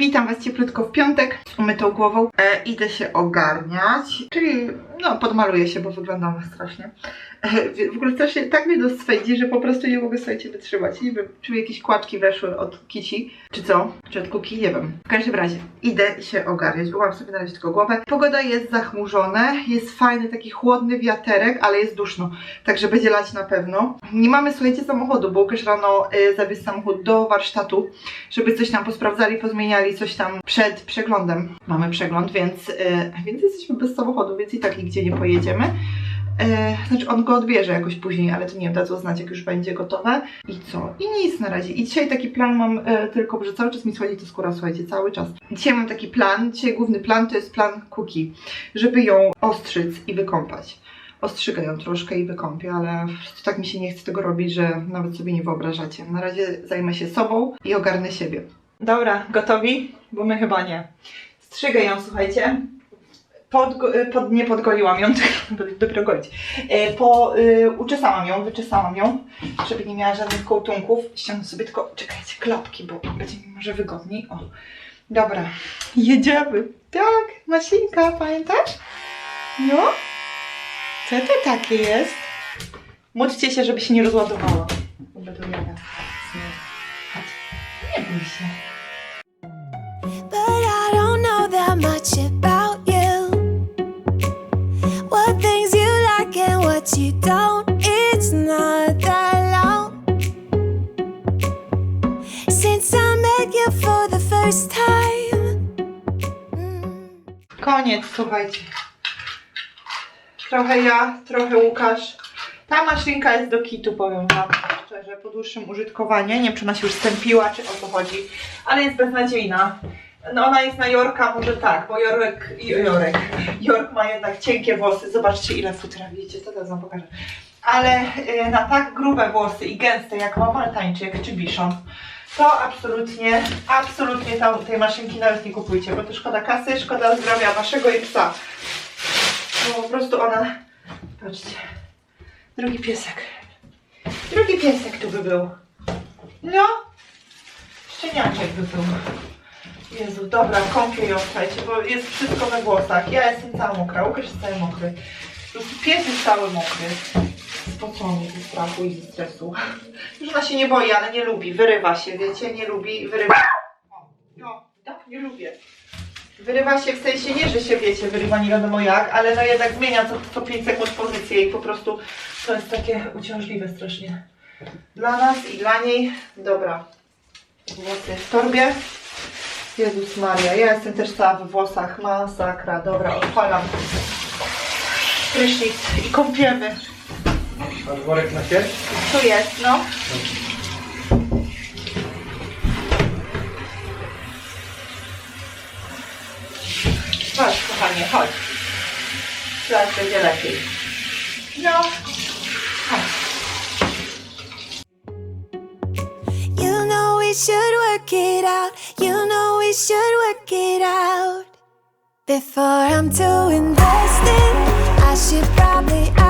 Witam Was cieplutko w piątek, umytą głową. E, idę się ogarniać, czyli no podmaluję się, bo wyglądam strasznie. W- ogóle strasznie tak mnie to swędzi, że po prostu nie mogę słuchajcie wytrzymać. Nie wiem, czy mi jakieś kłaczki weszły od kici, czy co, czy od kuki, nie wiem. W każdym razie idę się ogarniać, umyłam sobie na razie tylko głowę. Pogoda jest zachmurzona, jest fajny taki chłodny wiaterek, ale jest duszno, także będzie lać na pewno. Nie mamy słuchajcie samochodu, bo Łukasz rano y, zawiózł samochód do warsztatu, żeby coś tam posprawdzali, pozmieniali coś tam przed przeglądem. Mamy przegląd, więc, y, więc jesteśmy bez samochodu, więc i tak nigdzie nie pojedziemy. E, znaczy on go odbierze jakoś później, ale to nie wiem, dadzą znać jak już będzie gotowe. I co? I nic na razie. I dzisiaj taki plan mam e, tylko, że cały czas mi schodzi to skóra, słuchajcie, cały czas. Dzisiaj mam taki plan, dzisiaj główny plan to jest plan Kuki, żeby ją ostrzyc i wykąpać. Ostrzygę ją troszkę i wykąpię, ale tak mi się nie chce tego robić, że nawet sobie nie wyobrażacie. Na razie zajmę się sobą i ogarnę siebie. Dobra, gotowi? Bo my chyba nie. Strzygę ją, słuchajcie. Podgo- y, pod, nie podgoliłam ją, dopiero golić. E, Po, y, uczesałam ją, wyczesałam ją, żeby nie miała żadnych kołtunków. Ściągnę sobie tylko, czekajcie, klapki, bo będzie mi może wygodniej. O, dobra, jedziemy. Tak, Masinka, pamiętasz? No? Co to takie jest? Módlcie się, żeby się nie. Chodź, nie bój się. But I don't know that much about słuchajcie. Trochę ja, trochę Łukasz. Ta maszynka jest do kitu, powiem wam szczerze, po dłuższym użytkowaniu. Nie wiem, czy ona się już stępiła, czy o co chodzi, ale jest beznadziejna. No ona jest na Jorka, może tak, bo Jorek, Jorek, Jork ma jednak cienkie włosy. Zobaczcie ile futra, widzicie, to teraz wam pokażę. Ale y, na tak grube włosy i gęste, jak ma Maltańczyk czy Biszon, to absolutnie, absolutnie tam, tej maszynki nawet nie kupujcie, bo to szkoda kasy, szkoda zdrowia waszego i psa. Bo po prostu ona, patrzcie, drugi piesek, drugi piesek tu by był. No, szczeniaczek by był. Jezu, dobra, kąpię ją, słuchajcie, bo jest wszystko we włosach. Ja jestem cała mokra, Łukasz jest cały mokry. Pies jest cały mokry. Spocony ze strachu i ze stresu. Już ona się nie boi, ale nie lubi. Wyrywa się, wiecie, nie lubi. Wyrywa. No, tak, nie lubię. Wyrywa się w sensie nie, że się wiecie, wyrywa nie wiadomo jak, ale no jednak zmienia co, co 5 sekund pozycję i po prostu to jest takie uciążliwe strasznie. Dla nas i dla niej. Dobra. Włosy w torbie. Jezus Maria, ja jestem też cała w włosach. Masakra. Dobra, odpalam. Prysznic i kąpiemy. Masz worek na sieć? Tu jest, no. Chodź, kochanie, chodź. Teraz będzie lepiej. No. You know we should work it out. You know we should work it out. Before I'm too invested, I should probably ask you,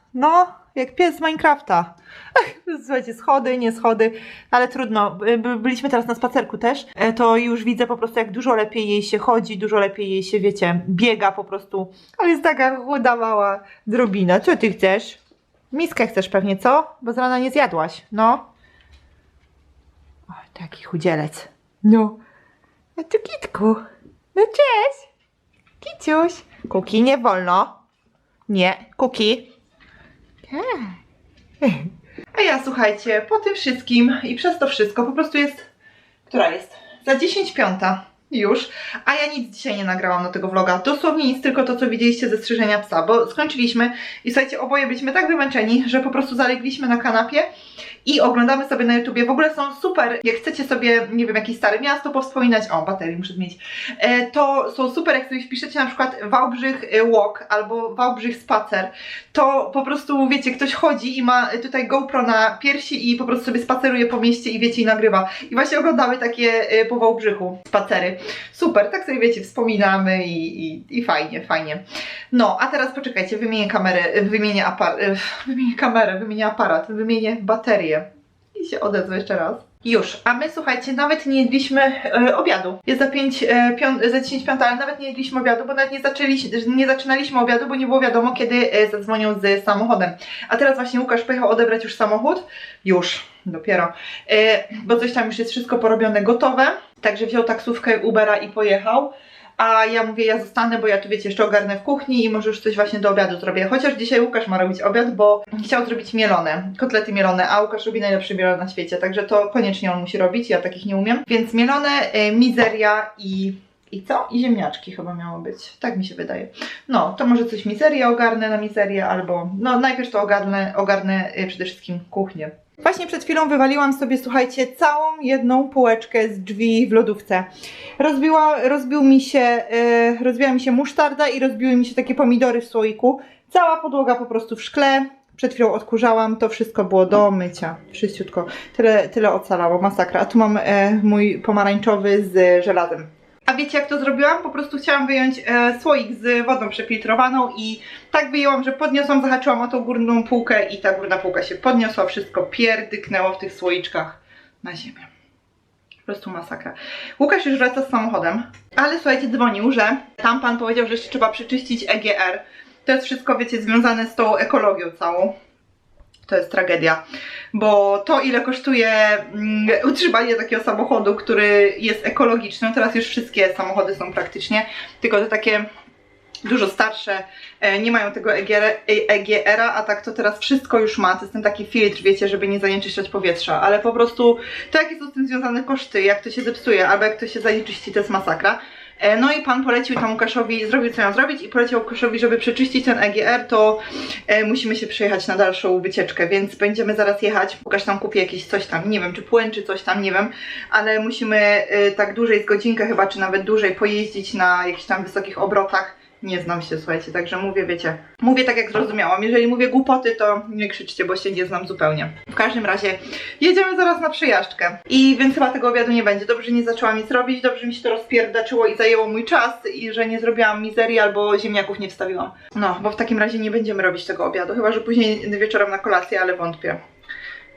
No, jak pies z Minecrafta. Słuchajcie, schody, nie schody, ale trudno. By- Byliśmy teraz na spacerku też, e, to już widzę po prostu, jak dużo lepiej jej się chodzi, dużo lepiej jej się, wiecie, biega po prostu. Ale jest taka chuda, mała drobina. Co ty chcesz? Miskę chcesz pewnie, co? Bo z rana nie zjadłaś. No. O, taki chudzielec. No. A tu kitku. No cześć. Kiciuś. Kuki nie wolno. Nie, kuki. Tak. A ja słuchajcie, po tym wszystkim i przez to wszystko po prostu jest. Która jest? Za 10 piąta. Już, a ja nic dzisiaj nie nagrałam do tego vloga, dosłownie nic, tylko to, co widzieliście ze strzyżenia psa, bo skończyliśmy i słuchajcie, oboje byliśmy tak wymęczeni, że po prostu zalegliśmy na kanapie i oglądamy sobie na YouTubie. W ogóle są super, jak chcecie sobie, nie wiem, jakieś stare miasto powspominać, o, baterii muszę zmienić, e, to są super, jak sobie wpiszecie na przykład Wałbrzych e, Walk albo Wałbrzych Spacer, to po prostu, wiecie, ktoś chodzi i ma tutaj GoPro na piersi i po prostu sobie spaceruje po mieście i wiecie, i nagrywa. I właśnie oglądamy takie e, po Wałbrzychu spacery. Super, tak sobie wiecie, wspominamy i, i, i fajnie, fajnie. No, a teraz poczekajcie, wymienię kamerę, wymienię aparat, wymienię kamerę, wymienię aparat, wymienię baterię i się odezwę jeszcze raz. Już, a my słuchajcie, nawet nie jedliśmy e, obiadu. Jest za 5, e, pią- za 10 piąta, ale nawet nie jedliśmy obiadu, bo nawet nie, zaczęli, nie zaczynaliśmy obiadu, bo nie było wiadomo, kiedy e, zadzwonią z samochodem. A teraz właśnie Łukasz pojechał odebrać już samochód. Już, dopiero. E, bo coś tam już jest wszystko porobione, gotowe. Także wziął taksówkę Ubera i pojechał. A ja mówię, ja zostanę, bo ja tu wiecie, jeszcze ogarnę w kuchni i może już coś właśnie do obiadu zrobię. Chociaż dzisiaj Łukasz ma robić obiad, bo chciał zrobić mielone, kotlety mielone, a Łukasz robi najlepsze mielone na świecie, także to koniecznie on musi robić, ja takich nie umiem. Więc mielone, y, mizeria i... I co? I ziemniaczki chyba miało być. Tak mi się wydaje. No, to może coś mizerię ogarnę na mizerię, albo... No, najpierw to ogarnę, ogarnę y, przede wszystkim kuchnię. Właśnie przed chwilą wywaliłam sobie, słuchajcie, całą jedną półeczkę z drzwi w lodówce. Rozbiła, rozbił mi się, e, rozbiła mi się musztarda i rozbiły mi się takie pomidory w słoiku. Cała podłoga po prostu w szkle. Przed chwilą odkurzałam, to wszystko było do mycia. Wszyściutko. Tyle, tyle ocalało, masakra. A tu mam e, mój pomarańczowy z żelazem. A wiecie jak to zrobiłam? Po prostu chciałam wyjąć e, słoik z wodą przefiltrowaną i tak wyjęłam, że podniosłam, zahaczyłam o tą górną półkę i ta górna półka się podniosła, wszystko pierdyknęło w tych słoiczkach na ziemię. Po prostu masakra. Łukasz już wraca z samochodem, ale słuchajcie, dzwonił, że tam pan powiedział, że jeszcze trzeba przeczyścić EGR. To jest wszystko, wiecie, związane z tą ekologią całą. To jest tragedia, bo to ile kosztuje mm, utrzymanie takiego samochodu, który jest ekologiczny, no teraz już wszystkie samochody są praktycznie, tylko te takie dużo starsze e, nie mają tego EGR, EGR-a, a tak to teraz wszystko już ma. To jest ten taki filtr, wiecie, żeby nie zanieczyszczać powietrza, ale po prostu to jakie są z tym związane koszty, jak to się zepsuje, albo jak to się zanieczyści, to jest masakra. E, No i pan polecił tam Łukaszowi, zrobił co miał zrobić i polecił Łukaszowi, żeby przeczyścić ten EGR, to e, musimy się przejechać na dalszą wycieczkę, więc będziemy zaraz jechać. Łukasz tam kupi jakieś coś tam, nie wiem, czy płyn, czy coś tam, nie wiem, ale musimy e, tak dłużej z godzinkę chyba, czy nawet dłużej pojeździć na jakichś tam wysokich obrotach. Nie znam się, słuchajcie, także mówię, wiecie, mówię tak jak zrozumiałam. Jeżeli mówię głupoty, to nie krzyczcie, bo się nie znam zupełnie. W każdym razie jedziemy zaraz na przejażdżkę. I więc chyba tego obiadu nie będzie. Dobrze, że nie zaczęłam nic robić, dobrze mi się to rozpierdaczyło i zajęło mój czas i że nie zrobiłam mizerii albo ziemniaków nie wstawiłam. No, bo w takim razie nie będziemy robić tego obiadu, chyba że później wieczorem na kolację, ale wątpię.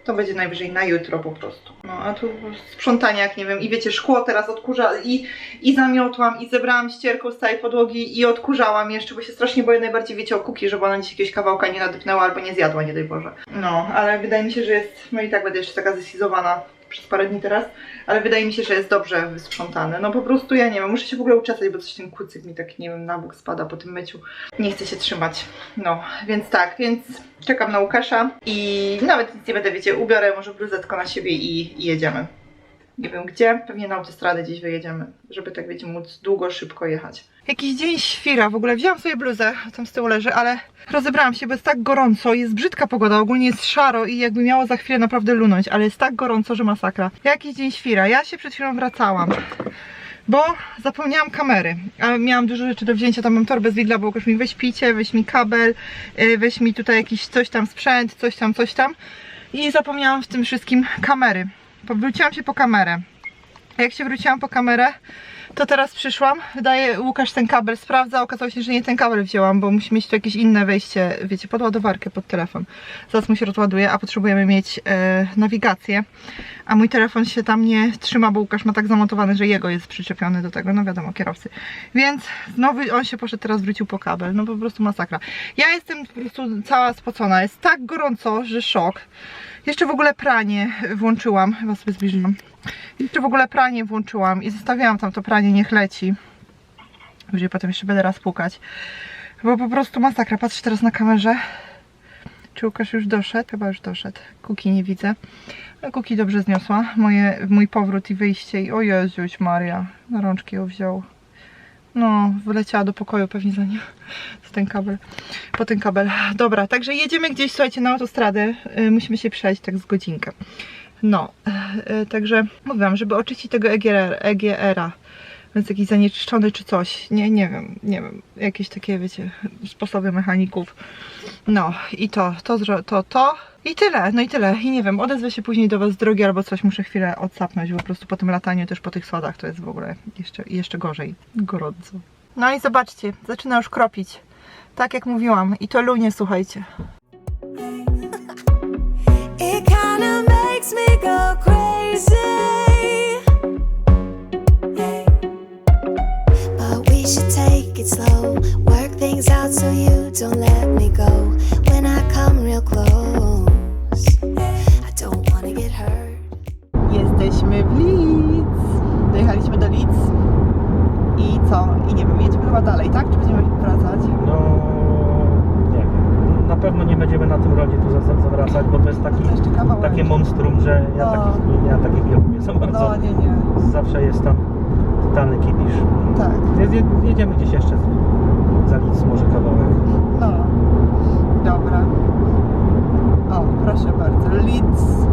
To będzie najwyżej na jutro po prostu. No a tu sprzątanie jak nie wiem i wiecie, szkło teraz odkurza i, i zamiotłam i zebrałam ścierką z całej podłogi i odkurzałam jeszcze, bo się strasznie boję najbardziej wiecie o kuki, żeby ona dzisiaj jakiegoś kawałka nie nadepnęła albo nie zjadła, nie daj Boże. No, ale wydaje mi się, że jest, no i tak będę jeszcze taka zesizowana przez parę dni teraz, ale wydaje mi się, że jest dobrze wysprzątane. No po prostu ja nie wiem, muszę się w ogóle uczesać, bo coś ten kucyk mi tak, nie wiem, na bok spada po tym myciu. Nie chcę się trzymać. No, więc tak, więc czekam na Łukasza i nawet nic nie będę, wiecie, ubiorę może bluzę tylko na siebie i, i jedziemy. Nie wiem gdzie, pewnie na autostradę gdzieś wyjedziemy, żeby tak wiecie, móc długo, szybko jechać. Jakiś dzień świra, w ogóle wzięłam sobie bluzę, tam z tyłu leży, ale rozebrałam się, bo jest tak gorąco, jest brzydka pogoda, ogólnie jest szaro i jakby miało za chwilę naprawdę lunąć, ale jest tak gorąco, że masakra. Jakiś dzień świra, ja się przed chwilą wracałam. Bo zapomniałam kamery, a miałam dużo rzeczy do wzięcia, tam mam torbę z Lidla, bo Łukasz mi weź picie, weź mi kabel, yy, weź mi tutaj jakiś coś tam sprzęt, coś tam, coś tam i zapomniałam w tym wszystkim kamery. Wróciłam się po kamerę. Jak się wróciłam po kamerę, to teraz przyszłam, wydaje Łukasz ten kabel sprawdza, okazało się, że nie ten kabel wzięłam, bo musi mieć tu jakieś inne wejście, wiecie, pod ładowarkę, pod telefon. Zaraz mu się rozładuje, a potrzebujemy mieć e, nawigację, a mój telefon się tam nie trzyma, bo Łukasz ma tak zamontowany, że jego jest przyczepiony do tego, no wiadomo, kierowcy. Więc znowu on się poszedł teraz, wrócił po kabel, no po prostu masakra. Ja jestem po prostu cała spocona, jest tak gorąco, że szok. Jeszcze w ogóle pranie włączyłam, chyba sobie zbliżyłam. Jeszcze w ogóle pranie włączyłam i zostawiałam tam to pranie, niech leci. Później potem jeszcze będę raz pukać. Bo po prostu masakra, patrzę teraz na kamerze. Czy Łukasz już doszedł? Chyba już doszedł. Kuki nie widzę. No, Kuki dobrze zniosła. Moje, mój powrót i wyjście. I o Jezuś Maria. Na rączki ją wziął. No, wyleciała do pokoju pewnie za nim. Z ten kabel. Po ten kabel. Dobra, także jedziemy gdzieś, słuchajcie, na autostradę. Y, musimy się przejść tak z godzinkę. No, y, y, także mówiłam, żeby oczyścić tego EGR, EGR-a. Więc jakiś zanieczyszczony czy coś. Nie, nie wiem, nie wiem. Jakieś takie, wiecie, sposoby mechaników. No i to, to, to, to. I tyle, no i tyle. I nie wiem, odezwę się później do Was drogi albo coś, muszę chwilę odsapnąć, bo po prostu po tym lataniu też po tych schodach to jest w ogóle jeszcze, jeszcze gorzej, gorąco. No i zobaczcie, zaczyna już kropić. Tak jak mówiłam, i to lunie, słuchajcie. It makes me go crazy. It slow. Work things out so you don't let me go. When I come real close, Jesteśmy w Leeds. Dojechaliśmy do Leeds. I co? I nie wiem, jedziemy chyba dalej, tak? Czy będziemy wracać? No, nie wiem. Na pewno nie będziemy na tym rodzie tu za- za- zawracać, bo to jest taki, To jeszcze kawałek. takie monstrum, że ja, No. takich, ja takich nie lubię za bardzo. No, nie, nie. Zawsze jest tam tytany kipisz. Tak. Je- Jedziemy gdzieś jeszcze za nic, może kawałek. No, dobra. O, proszę bardzo. Leeds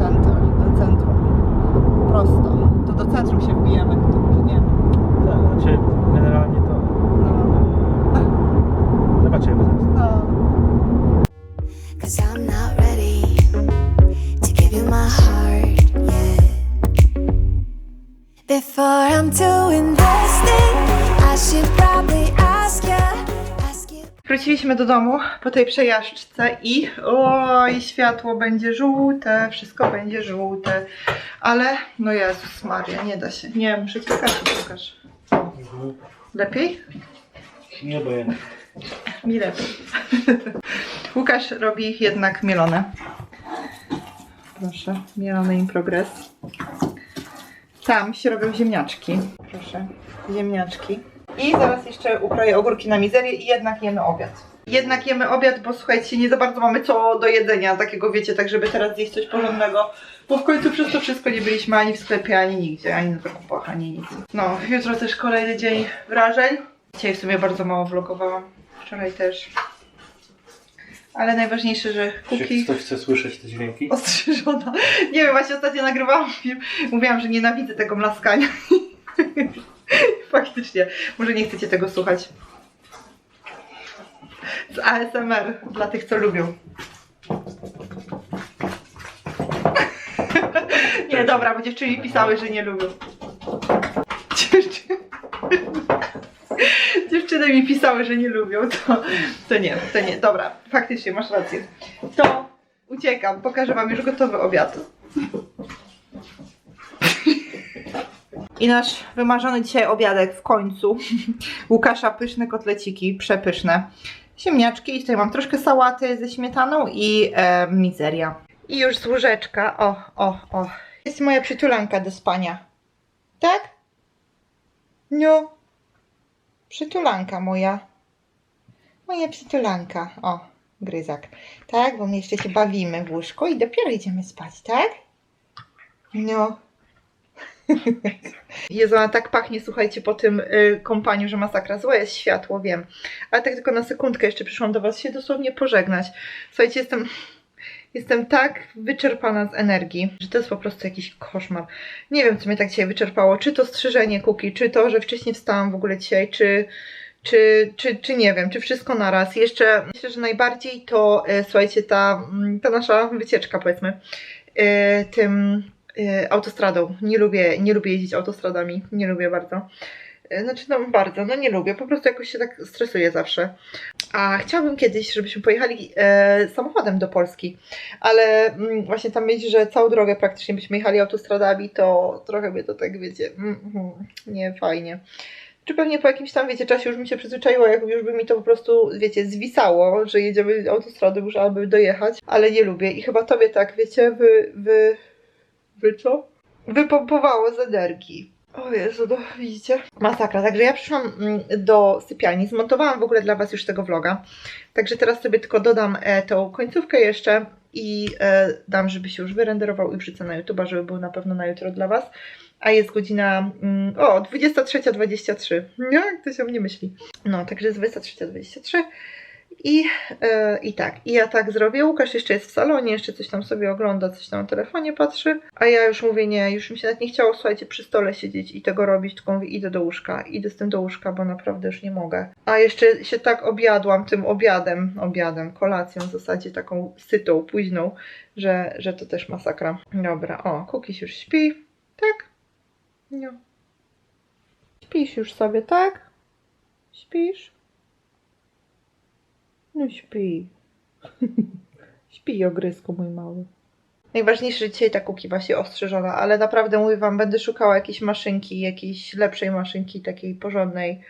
Center, do centrum. Prosto. To do centrum się wbijemy, to może nie. Tak, Znaczy, generalnie to No, e, zobaczymy zaraz. no. Cause I'm not ready to give you my heart yet. Before I'm too invested, I should Wróciliśmy do domu po tej przejażdżce i oj, światło będzie żółte, wszystko będzie żółte. Ale, no Jezus Maria, nie da się. Nie, muszę ci pokazać, pokaż. Lepiej? Nie obojętnie. Mi lepiej. Łukasz robi jednak mielone. Proszę, mielone in progress. Tam się robią ziemniaczki. Proszę, ziemniaczki. I zaraz jeszcze ukroję ogórki na mizerię i jednak jemy obiad. Jednak jemy obiad, bo słuchajcie, nie za bardzo mamy co do jedzenia, takiego wiecie, tak żeby teraz zjeść coś porządnego. Bo w końcu przez to wszystko nie byliśmy ani w sklepie, ani nigdzie, ani na zakupach, ani nic. No, jutro też kolejny dzień wrażeń. Dzisiaj w sumie bardzo mało vlogowałam. Wczoraj też. Ale najważniejsze, że kuki Ktoś chce słyszeć te dźwięki? ostrzyżona. Nie wiem, właśnie ostatnio nagrywałam film. Mówiłam, że nienawidzę tego mlaskania. Faktycznie. Może nie chcecie tego słuchać. Z ASMR dla tych, co lubią. Nie, dobra, bo dziewczyny pisały, że nie lubią. Dziewczyny... Dziewczyny mi pisały, że nie lubią, to, to nie, to nie. Dobra, faktycznie masz rację. To uciekam, pokażę wam już gotowy obiad. I nasz wymarzony dzisiaj obiadek w końcu. Łukasza pyszne kotleciki, przepyszne. Ziemniaczki i tutaj mam troszkę sałaty ze śmietaną i e, mizeria. I już z o, o, o. Jest moja przytulanka do spania. Tak? No. Przytulanka moja. Moja przytulanka. O, gryzak. Tak, bo my jeszcze się bawimy w łóżku i dopiero idziemy spać, tak? No. Jezu, ona tak pachnie, słuchajcie, po tym y, kąpaniu, że masakra. Złe jest światło, wiem. Ale tak tylko na sekundkę jeszcze przyszłam do Was się dosłownie pożegnać. Słuchajcie, jestem, jestem tak wyczerpana z energii, że to jest po prostu jakiś koszmar. Nie wiem, co mnie tak dzisiaj wyczerpało. Czy to strzyżenie kuki, czy to, że wcześniej wstałam w ogóle dzisiaj, czy, czy, czy, czy nie wiem, czy wszystko naraz. Jeszcze myślę, że najbardziej to, e, słuchajcie, ta, mm, ta nasza wycieczka, powiedzmy, e, tym autostradą. Nie lubię, nie lubię jeździć autostradami, nie lubię bardzo. E, Znaczy, no bardzo, no nie lubię, po prostu jakoś się tak stresuję zawsze. A chciałabym kiedyś, żebyśmy pojechali e, samochodem do Polski, ale mm, właśnie tam myśl, że całą drogę praktycznie byśmy jechali autostradami, to trochę mnie to tak, wiecie, mm, mm, nie fajnie. Czy pewnie po jakimś tam, wiecie, czasie już mi się przyzwyczaiło, jak już by mi to po prostu, wiecie, zwisało, że jedziemy autostradą już, aby dojechać, ale nie lubię i chyba tobie tak, wiecie, wy, wy, wy co? Wypompowało z energii. O Jezu, no, widzicie? Masakra. Także ja przyszłam mm, do sypialni, zmontowałam w ogóle dla Was już tego vloga. Także teraz sobie tylko dodam e, tą końcówkę jeszcze i e, dam, żeby się już wyrenderował i wrzucę na YouTube, żeby był na pewno na jutro dla Was. A jest godzina, mm, o, 23.23. Jak to się o mnie myśli? No, także jest 23.23. I, e, I tak, i ja tak zrobię. Łukasz jeszcze jest w salonie, jeszcze coś tam sobie ogląda, coś tam na telefonie patrzy. A ja już mówię, nie, już mi się nawet nie chciało, słuchajcie, przy stole siedzieć i tego robić, tylko mówię, idę do łóżka, idę z tym do łóżka, bo naprawdę już nie mogę. A jeszcze się tak objadłam tym obiadem, obiadem, kolacją w zasadzie taką sytą, późną, że, że to też masakra. Dobra, o, Kukiś już śpi, tak? No. Śpisz już sobie, tak? Śpisz? No śpi. śpi, ogrysku mój mały. Najważniejsze, że dzisiaj ta kukiwa się ostrzyżona, ale naprawdę mówię Wam, będę szukała jakiejś maszynki, jakiejś lepszej maszynki, takiej porządnej,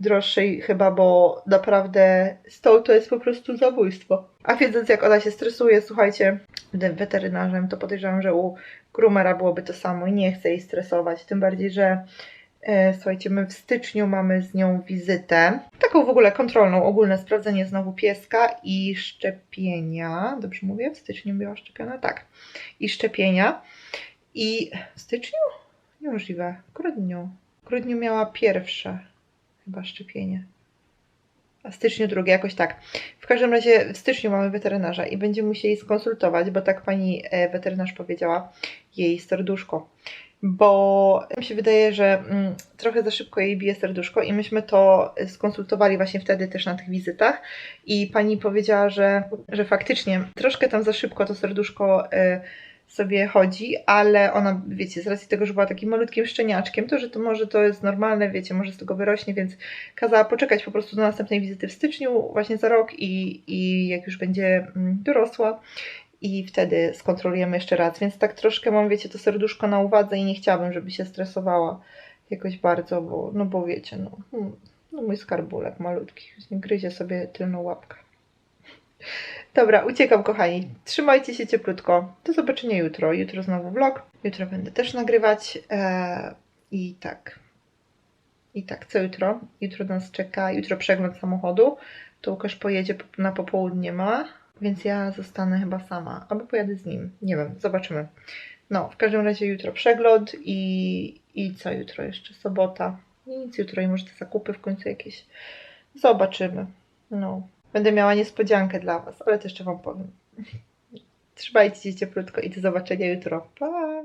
droższej chyba, bo naprawdę stoł to jest po prostu zabójstwo. A wiedząc jak ona się stresuje, słuchajcie, będę weterynarzem, to podejrzewam, że u groomera byłoby to samo i nie chcę jej stresować, tym bardziej, że Słuchajcie, my w styczniu mamy z nią wizytę. Taką w ogóle kontrolną, ogólne sprawdzenie znowu pieska i szczepienia. Dobrze mówię? W styczniu była szczepiona? Tak. I szczepienia. I w styczniu? Niemożliwe. W grudniu. W grudniu miała pierwsze chyba szczepienie. A w styczniu drugie, jakoś tak. W każdym razie w styczniu mamy weterynarza i będziemy musieli skonsultować, bo tak pani e, weterynarz powiedziała, jej serduszko bo mi się wydaje, że mm, trochę za szybko jej bije serduszko i myśmy to skonsultowali właśnie wtedy też na tych wizytach i pani powiedziała, że, że faktycznie troszkę tam za szybko to serduszko y, sobie chodzi, ale ona, wiecie, z racji tego, że była takim malutkim szczeniaczkiem, to, że to może to jest normalne, wiecie, może z tego wyrośnie, więc kazała poczekać po prostu do następnej wizyty w styczniu, właśnie za rok i, i jak już będzie mm, dorosła, i wtedy skontrolujemy jeszcze raz. Więc tak troszkę mam, wiecie, to serduszko na uwadze i nie chciałabym, żeby się stresowała jakoś bardzo, bo, no bo wiecie, no, hmm, no mój skarbulek malutki, gryzie sobie tylną łapkę. Dobra, uciekam kochani. Trzymajcie się cieplutko. Do zobaczenia jutro. Jutro znowu vlog. Jutro będę też nagrywać. Eee, I tak. I tak, co jutro? Jutro nas czeka, jutro przegląd samochodu. To Łukasz pojedzie na popołudnie ma więc ja zostanę chyba sama, albo pojadę z nim. Nie wiem, zobaczymy. No, w każdym razie jutro przegląd i, i co jutro jeszcze? Sobota. I nic jutro i może te zakupy w końcu jakieś. Zobaczymy. No. Będę miała niespodziankę dla Was, ale to jeszcze Wam powiem. Trzymajcie się cieplutko i do zobaczenia jutro. Pa!